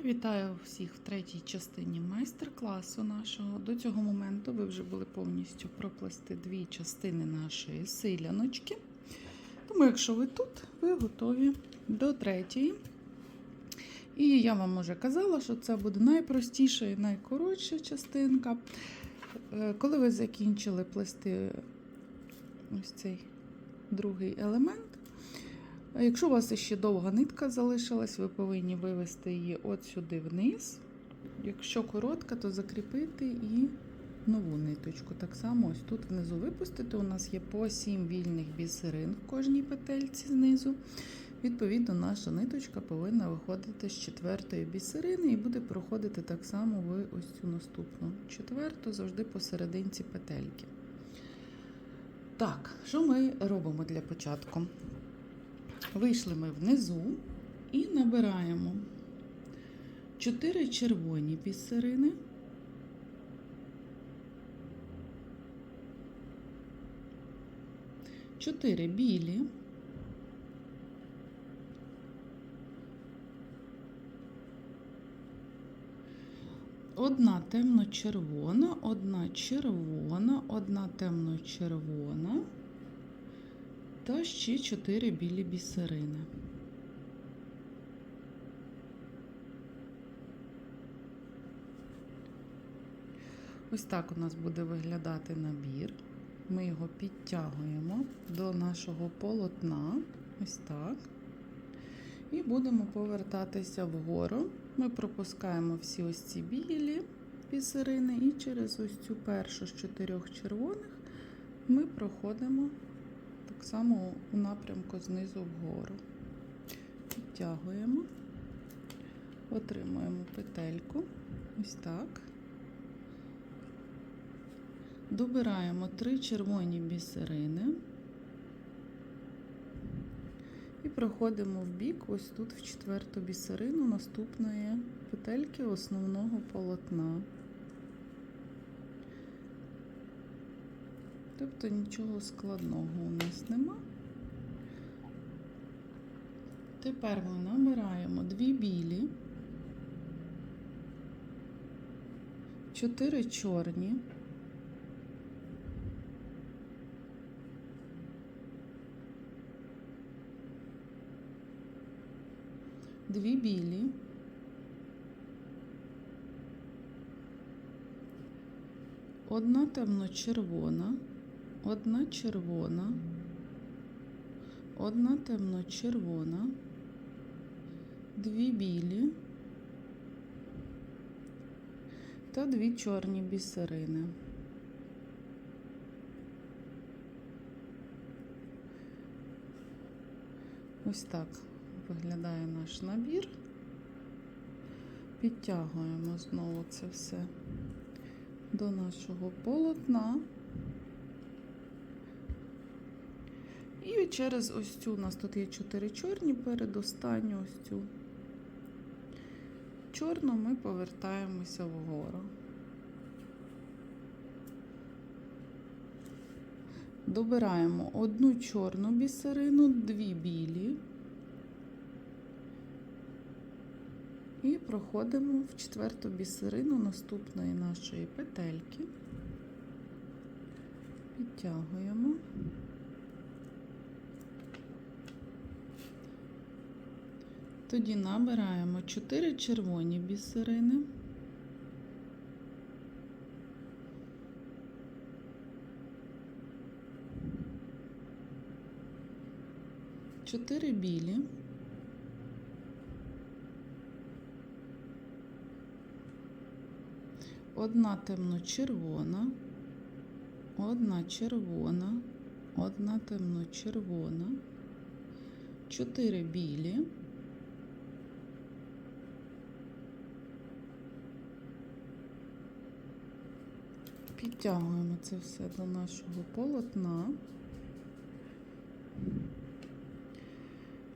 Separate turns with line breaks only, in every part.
Вітаю всіх в третій частині майстер-класу нашого. До цього моменту ви вже були повністю проплести дві частини нашої силяночки. Тому, якщо ви тут, ви готові до третьої. І я вам вже казала, що це буде найпростіша і найкоротша частинка. Е, Коли ви закінчили плести ось цей другий елемент, Якщо у вас ще довга нитка залишилась, ви повинні вивести її от сюди вниз. Якщо коротка, то закріпити і нову ниточку. Так само ось тут внизу випустити. У нас є по 7 вільних бісерин в кожній петельці знизу. Відповідно, наша ниточка повинна виходити з четвертої бісерини і буде проходити так само в ось цю наступну четверту, завжди посерединці петельки. Так, що ми робимо для початку? Вийшли ми внизу і набираємо 4 червоні бісерини. Чотири білі. Одна темно-червона, одна червона, одна темно-червона та ще 4 білі бісерини. Ось так у нас буде виглядати набір. Ми його підтягуємо до нашого полотна. Ось так. І будемо повертатися вгору. Ми пропускаємо всі ось ці білі бісерини, і через ось цю першу з чотирьох червоних ми проходимо так само у напрямку знизу вгору. Підтягуємо, отримуємо петельку. Ось так. Добираємо три червоні бісерини і проходимо в бік, ось тут в четверту бісерину наступної петельки основного полотна. Тобто нічого складного у нас нема. Тепер ми набираємо дві білі, чотири чорні, дві білі, одна темно-червона, одна червона, одна темно-червона, дві білі та дві чорні бісерини. Ось так виглядає наш набір. Підтягуємо знову це все до нашого полотна. І через ось цю у нас тут є 4 чорні, передостанню ось цю чорну ми повертаємося вгору. Добираємо одну чорну бісерину, дві білі і проходимо в четверту бісерину наступної нашої петельки, підтягуємо. Тоді набираємо 4 червоні бісерини. Чотири білі. Одна темно-червона, одна червона, одна темно-червона, чотири білі. Підтягуємо це все до нашого полотна.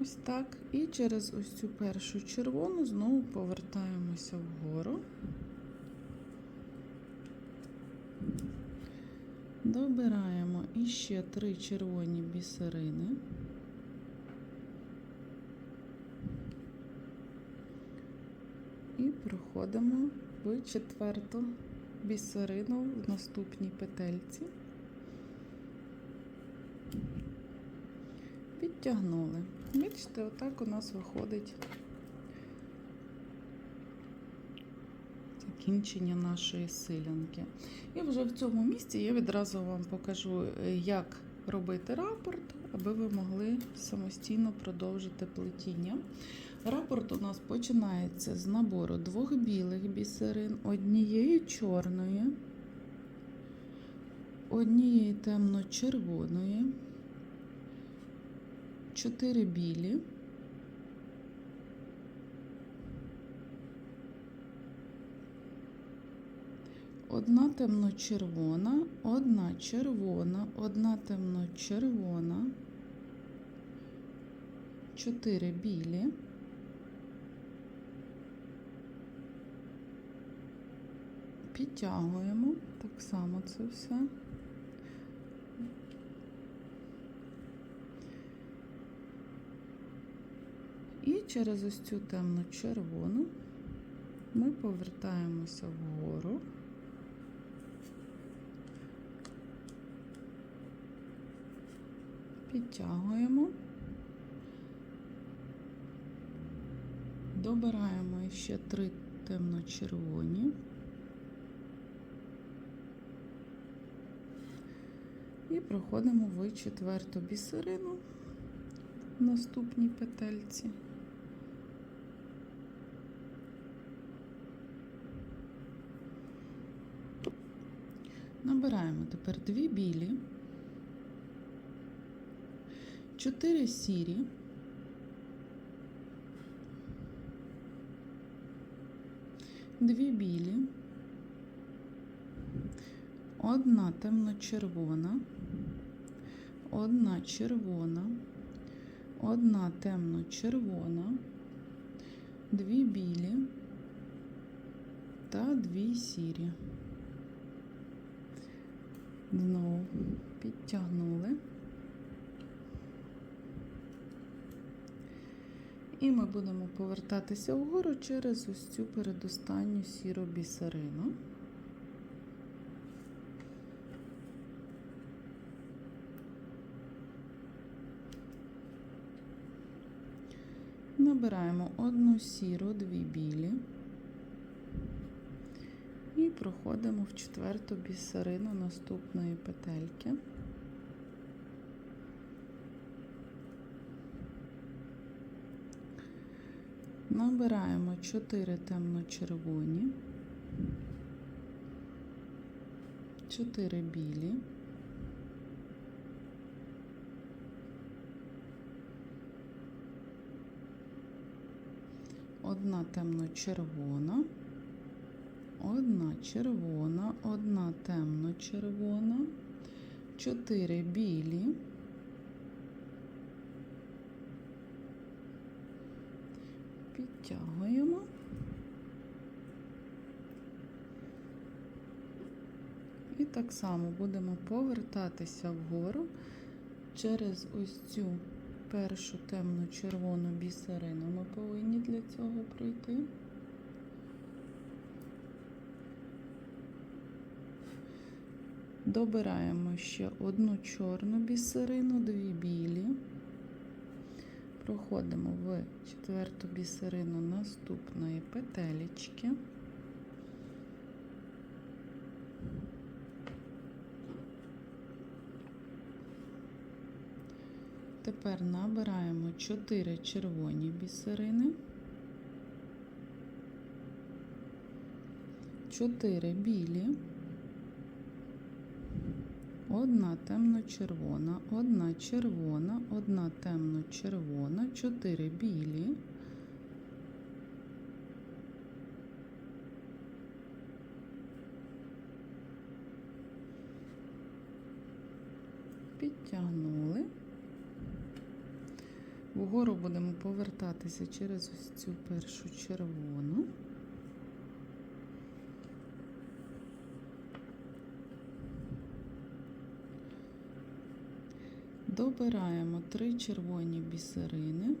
Ось так. І через ось цю першу червону знову повертаємося вгору. Добираємо іще три червоні бісерини. І проходимо в четверту бісерину в наступній петельці. Підтягнули. Бачите, отак у нас виходить закінчення нашої силянки. І вже в цьому місці я відразу вам покажу, як робити рапорт, аби ви могли самостійно продовжити плетіння. Рапорт у нас починається з набору двох білих бісерин, однієї чорної, однієї темно-червоної, чотири білі. Одна темно-червона, одна червона, одна темно-червона, чотири білі, підтягуємо так само це все. І через ось цю темно-червону ми повертаємося вгору. Підтягуємо, добираємо ще три темно-червоні і проходимо в четверту бісерину в наступній петельці. Набираємо тепер дві білі. Чотири сірі, дві білі, одна темно-червона, одна червона, одна темно-червона, дві білі та дві сірі. Знову підтягнули. І ми будемо повертатися вгору через ось цю передостанню сіру бісерину. Набираємо одну сіру, дві білі і проходимо в четверту бісерину наступної петельки. Набираємо 4 темно-червоні, 4 білі, одна темно-червона, одна червона, одна темно-червона, 4 білі. Підтягуємо. І так само будемо повертатися вгору через ось цю першу темну червону бісерину. Ми повинні для цього пройти. Добираємо ще одну чорну бісерину, дві білі. Проходимо в четверту бісерину наступної петелечки. Тепер набираємо 4 червоні бісерини, 4 білі, Одна темно-червона, одна червона, одна темно-червона, чотири білі, підтягнули. Вгору будемо повертатися через ось цю першу червону. Добираємо три червоні бісерини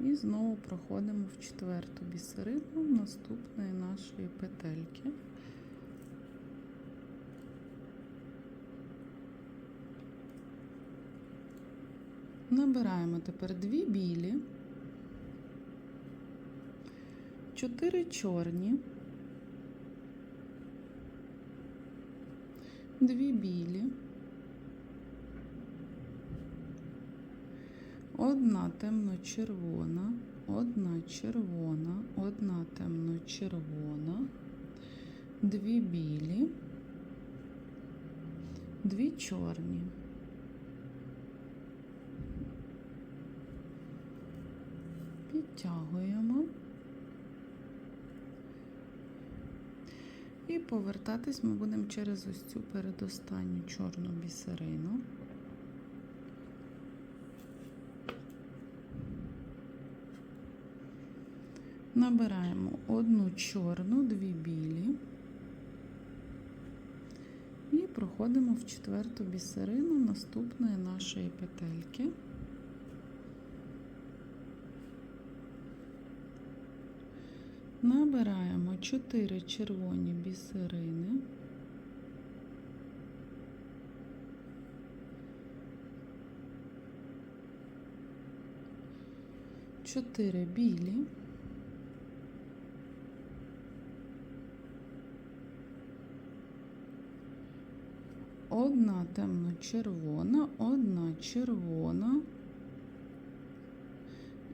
І знову проходимо в четверту бісерину наступної нашої петельки. Набираємо тепер дві білі, чотири чорні, дві білі, одна темно-червона, одна червона, одна темно-червона, дві білі, дві чорні. Підтягуємо. І повертатись ми будемо через ось цю передостанню чорну бісерину. Набираємо одну чорну, дві білі і проходимо в четверту бісерину наступної нашої петельки. Набираємо 4 червоні бісерини. Чотири білі. Одна темно-червона, одна червона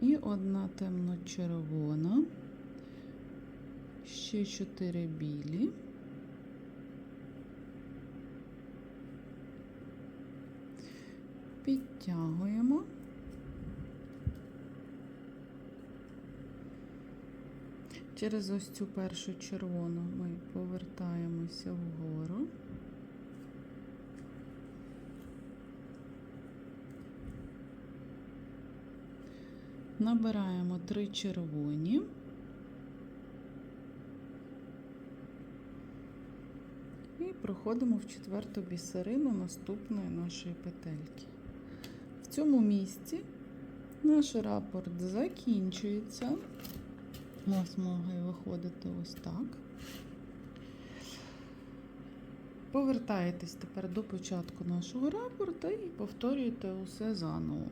і одна темно-червона ще чотири білі. Підтягуємо. Через ось цю першу червону ми повертаємося вгору. Набираємо три червоні. І проходимо в четверту бісерину наступної нашої петельки. В цьому місці наш рапорт закінчується. У нас може виходити ось так. Повертаєтесь тепер до початку нашого рапорта і повторюєте усе заново.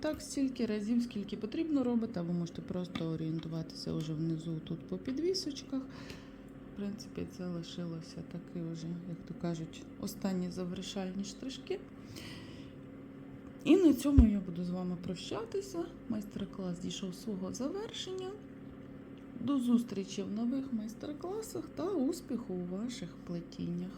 Так, стільки разів, скільки потрібно робити, або можете просто орієнтуватися вже внизу тут по підвісочках. Принципі, це лишилося таки вже, як то кажуть, останні завершальні штришки. І на цьому я буду з вами прощатися. Майстер-клас дійшов свого завершення. До зустрічі в нових майстер-класах та успіху у ваших плетіннях.